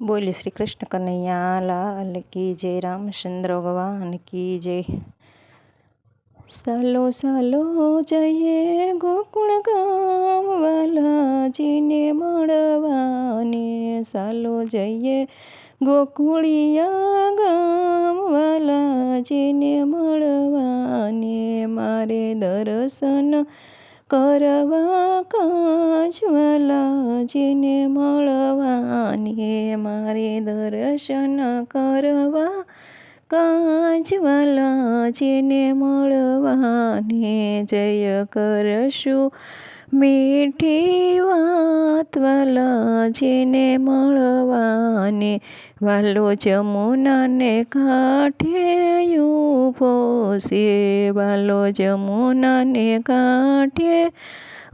બોલી શ્રી કૃષ્ણ કનૈયા, લાલ કી જય રામચંદ્ર ભગવાન કી જય. સાલો સાલો જઈએ ગોકુળ ગામ વાલાજીને મળવાને. સાલો જઈએ ગોકુળિયા ગામ વાલાજીને મળવાને. મારે દર્શન કરવા કાજવાલાજીને મળવાને મારે દર્શન કરવા કાજવાલાજીને મળવાને જય કરશું. મીઠી વાત વાલાજીને મળવાને વાલો જમુનાને કાંઠે ઊભો છે. વાલો જમુનાને કાંઠે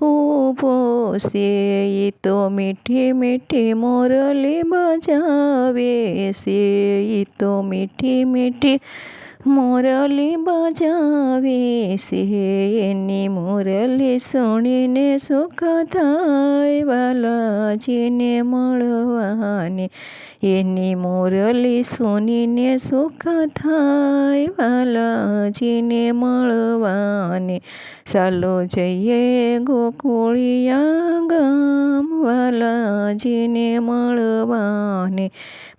ઊભો છે. એ તો મીઠી મીઠી મોરલી બજાવે છે. એ તો મીઠી મીઠી મોરલી બજાવે છે એની મોરલી સુણીને સુખ થાય વાલાજીને મળવાને એની મોરલી સુનીને સુખ થાય વાલાજીને મળવાને ચાલો જઈએ ગોકુળિયા ગામ વાલાજીને મળવાને,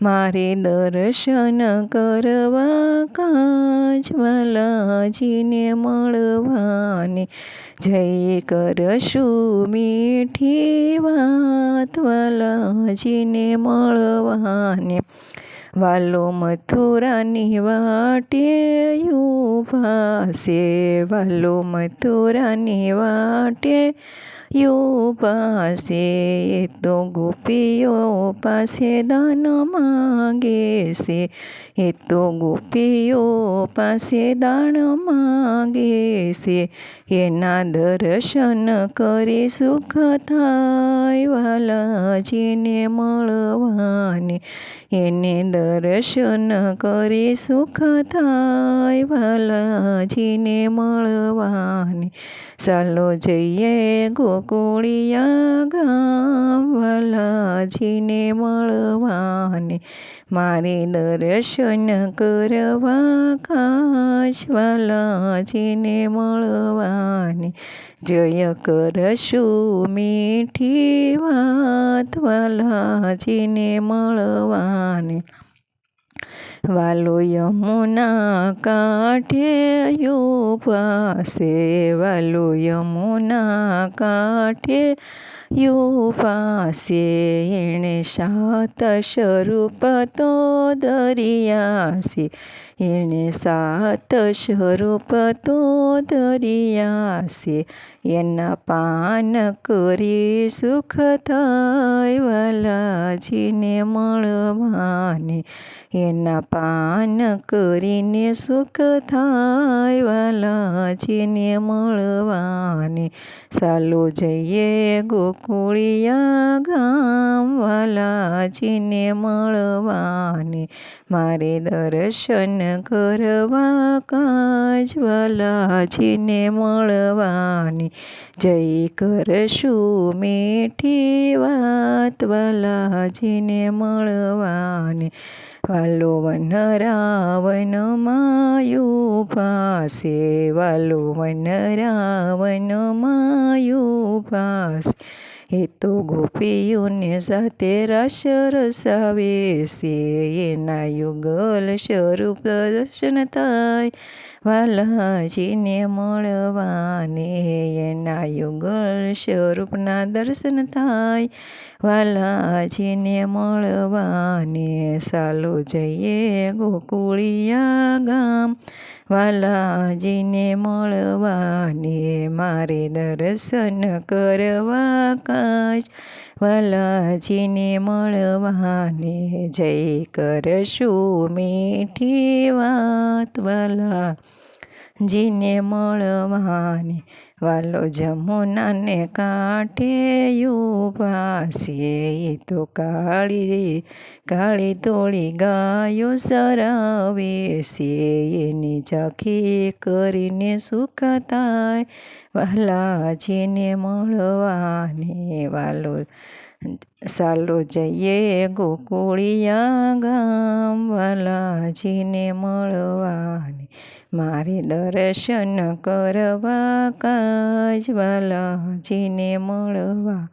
મારે દર્શન કરવા કાજવાલાજીને મળવાને. જય કરશું મીઠી વાત વાલાજીને મળવાને. વાલો મથુરાની વાટે ઊભા છે વાલો મથુરાની વાટે યો પાસે એ તો ગોપીઓ પાસે દાન માગે છે એ તો ગોપીઓ પાસે દાણ માગે છે એના દર્શન કરી સુખ થાય વાલાજીને મળવાને એને દર્શન કરી સુખ થાય વાલાજીને મળવાને. ચાલો જઈએ ગોકુળિયા ગામ વાલાજીને મળવાને. મારે દર્શન કરવા કાશવાલાજીને મળવાને. જય કરશું મીઠી વાત વાલાજીને મળવાને. વાલો યમુના કાંઠે યુપાસે વાલો યમુના કાંઠે યુપાસે. એણે સાત સ્વરૂપ તો દરિયાસે, એણે સાત સ્વરૂપ તો દરિયાસે. એના પાન કરી સુખ થાય, વાલાજીને મળવાને. એના પાન કરીને સુખ થાય વાલાજીને મળવાને. સાલો જઈએ ગોકુળિયા ગામ વાલાજીને મળવાને. મારે દર્શન કરવા કાજ વાલાજીને મળવાને. જય કરશું મીઠી વાત વાલાજીને મળવાને. વાલો વન રાવણ માયુ પાસે વાલો વન રાવણ માયુ પાસે એ તો ગોપીઓને સાથે રસ રસાવે છે. એના યુગલ સ્વરૂપ દર્શન થાય. વાલાજીને મળવાને એના યુગલ સ્વરૂપના દર્શન થાય. વાલાજીને મળવાને સાલો જઈએ ગોકુળિયા ગામ. વાલાજીને મળવાને મારે દર્શન કરવા કાશ વાલાજીને મળવાને જય કરશું મીઠી વાત વાલા. જીને મળવાને વાલો જમુનાને કાંઠે પાસે તો કાળી કાળી તોળી ગાયો સરાવે છે એની ઝાંખી કરીને સુખતાય વાલા જીને મળવાને. વાલો સાલો જઈએ ગોકુળિયા ગામ વાલાજીને મળવાને. મારે દર્શન કરવા કાજ વાલાજીને મળવા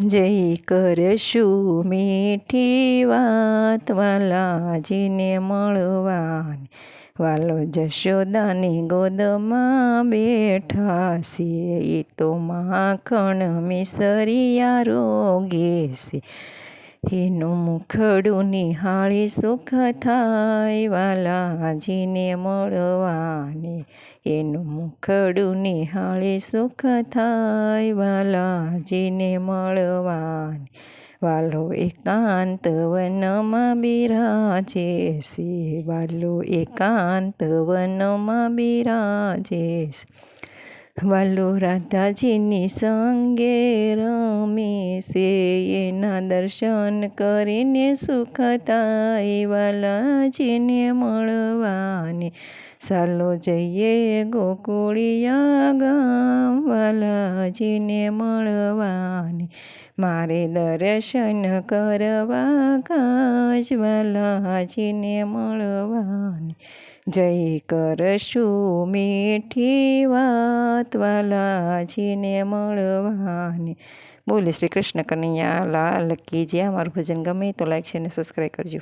જય કરશું મીઠી વાત વાલાજીને મળવાની. વાલો જશોદાની ગોદમાં બેઠા છે. એ તો માખણ મિસરિયા રોગે છે. એનું મુખડું નિહાળી સુખ થાય વાલાજીને મળવાને. એનું મુખડું નિહાળી સુખ થાય વાલાજીને મળવાને. વાલો એકાંત વનમાં બિરાજે છે વાલો એકાંત વનમાં બિરાજે. છે વાલો રાધાજીની સંગે રમે છે, એના દર્શન કરીને સુખ વાલાજીને મળવાને સાલો જઈએ ગોકુળિયા ગામ. વાલાજીને મળવાને મારે દર્શન કરવા કાજ વાલાજીને મળવાને. જય કરશું મીઠી વાત વાલાજીને મળવાને. બોલે શ્રી કૃષ્ણ કનૈયા, લાલ કી જે અમારું ભજન ગમે તો લાઈક છે અને સબસ્ક્રાઈબ કરજો.